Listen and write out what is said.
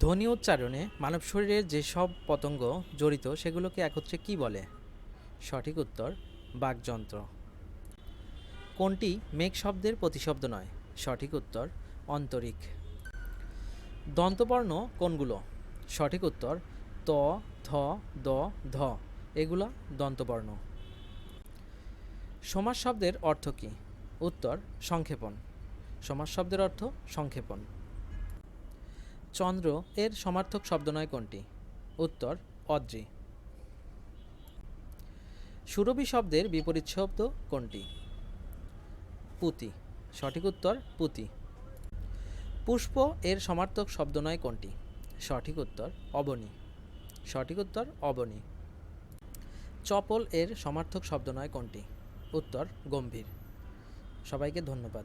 ধ্বনি উচ্চারণে মানব শরীরের যেসব পতঙ্গ জড়িত সেগুলোকে একত্রে কি বলে? সঠিক উত্তর, বাকযন্ত্র। কোনটি মেঘ শব্দের প্রতিশব্দ নয়? সঠিক উত্তর, অন্তরিক। দন্তবর্ণ কোনগুলো? সঠিক উত্তর, ত থ দ, ধ। এগুলো দন্তবর্ণ। সমাজ শব্দের অর্থ কী? উত্তর, সংক্ষেপণ। সমাজ শব্দের অর্থ সংক্ষেপণ। চন্দ্র এর সমার্থক শব্দ নয় কোনটি? উত্তর, অদ্রি। সুরভি শব্দের বিপরীত শব্দ কোনটি? পুতি। সঠিক উত্তর, পুতি। পুষ্প এর সমার্থক শব্দ নয় কোনটি? সঠিক উত্তর, অবনী। সঠিক উত্তর, অবনী। চপল এর সমার্থক শব্দ নয় কোনটি? উত্তর, গম্ভীর। সবাইকে ধন্যবাদ।